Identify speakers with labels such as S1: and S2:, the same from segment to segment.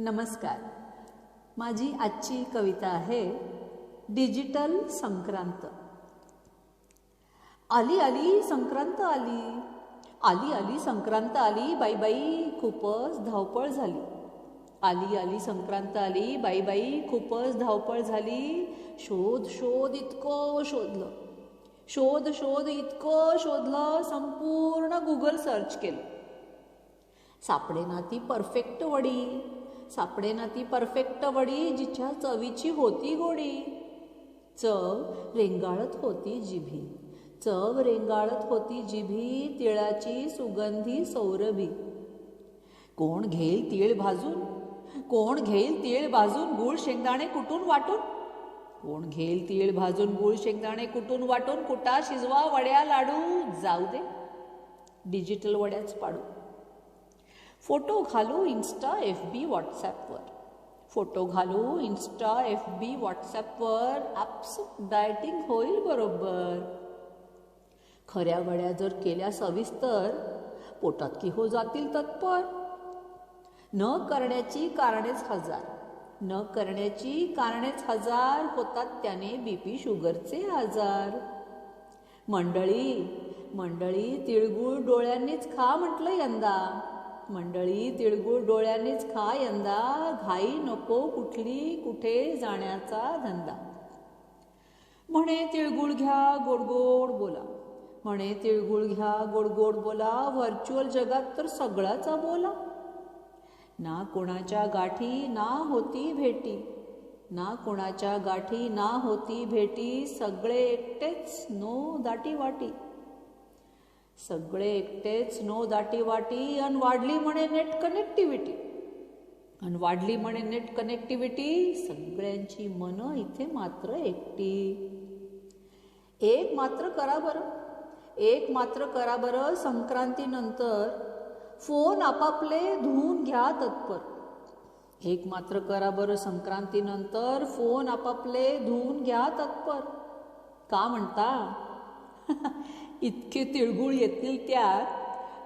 S1: नमस्कार. माझी आजची कविता आहे डिजिटल संक्रांत. आली आली संक्रांत आली. आली आली संक्रांत आली बाई बाई खूपच धावपळ झाली. आली आली संक्रांत आली बाई बाई खूपच धावपळ झाली. शोध शोध इतकं शोधलं. शोध शोध इतकं शोधलं संपूर्ण गुगल सर्च केलं. सापडे ना ती परफेक्ट वडी. सापडे ना ती परफेक्ट वडी जिच्या चवीची होती गोडी. चव रेंगाळत होती जिभी. चव रेंगाळत होती जिभी तिळाची सुगंधी सौरभी. कोण घेईल तीळ भाजून? कोण घेईल तीळ भाजून गुळ शेंगदाणे कुटून वाटून? कोण घेईल तीळ भाजून गुळ शेंगदाणे कुटून वाटून कुटा शिजवा वड्या लाडू? जाऊ दे. डिजिटल वड्याच पाडू. फोटो घालू इन्स्टा एफ बी व्हॉट्सॲपवर फोटो घालू इन्स्टा एफ बी व्हॉट्सॲपवर ॲप्स डायटिंग होईल बरोबर. खऱ्या वड्या जर केल्या सविस्तर पोटात की हो जातील तत्पर. न करण्याची कारणेच हजार. न करण्याची कारणेच हजार होतात त्याने बीपी शुगरचे आजार. मंडळी मंडळी तिळगुळ डोळ्यांनीच खा म्हटलं यंदा. मंडळी तिळगुळ डोळ्यांनीच खा यंदा. घाई नको कुठली कुठे जाण्याचा धंदा. म्हणे तिळगुळ घ्या गोडगोड बोला. म्हणे तिळगुळ घ्या गोडगोड बोला. व्हर्च्युअल जगात तर सगळाचा बोला. ना कोणाच्या गाठी ना होती भेटी. ना कोणाच्या गाठी ना होती भेटी. सगळे एकटेच नो दाटी वाटी सगळे एकटेच नो दाटी वाटी आणि वाढली म्हणे नेट कनेक्टिव्हिटी अन वाढली म्हणे नेट कनेक्टिव्हिटी सगळ्यांची मनं इथे मात्र एकटी. एक मात्र करा बरं. एक मात्र करा बरं संक्रांतीनंतर. फोन आपापले धुवून घ्या तत्पर. एक मात्र करा बरं संक्रांतीनंतर फोन आपापले धुवून घ्या तत्पर. का म्हणता? इतके तिळगुळ येतील त्यात.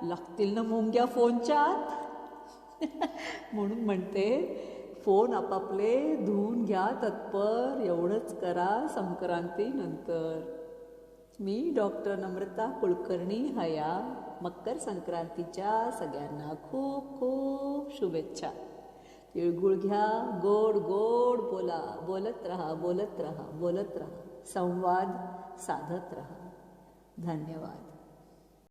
S1: लागतील ना मुंग्या फोनच्यात. म्हणून म्हणते फोन आपापले धुवून घ्या तत्पर एवढंच करा संक्रांतीनंतर मी डॉक्टर नम्रता कुलकर्णी हया. मकर संक्रांतीच्या सगळ्यांना खूप खूप शुभेच्छा. तिळगुळ घ्या गोड गोड बोला. बोलत राहा बोलत राहा बोलत राहा. संवाद साधत राहा. धन्यवाद.